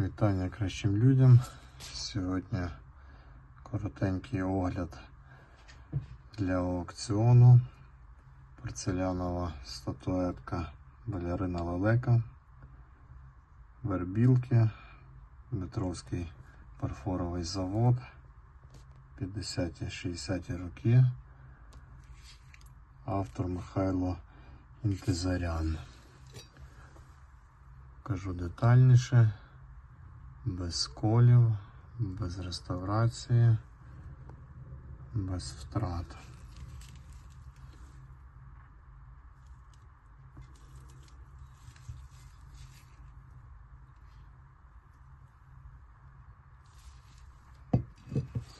Вітання кращим людям. Сьогодні коротенький огляд для аукціону. Порцелянова статуетка балерина Лелека. Вербілки. Дмитровський парфоровий завод. 50-60 роки. Автор Михайло Інтезарян. Кажу детальніше, без колів, без реставрації, без втрат.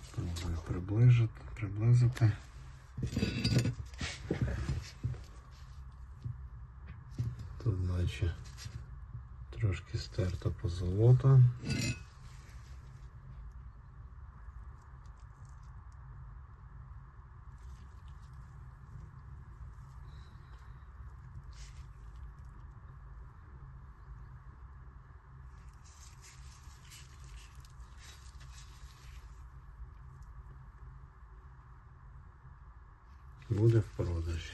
Спробую приближити, приблизити. Тут наче трошки стерта позолота. Буде в продажі.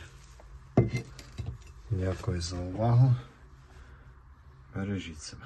Дякую за увагу. Бережіть себе.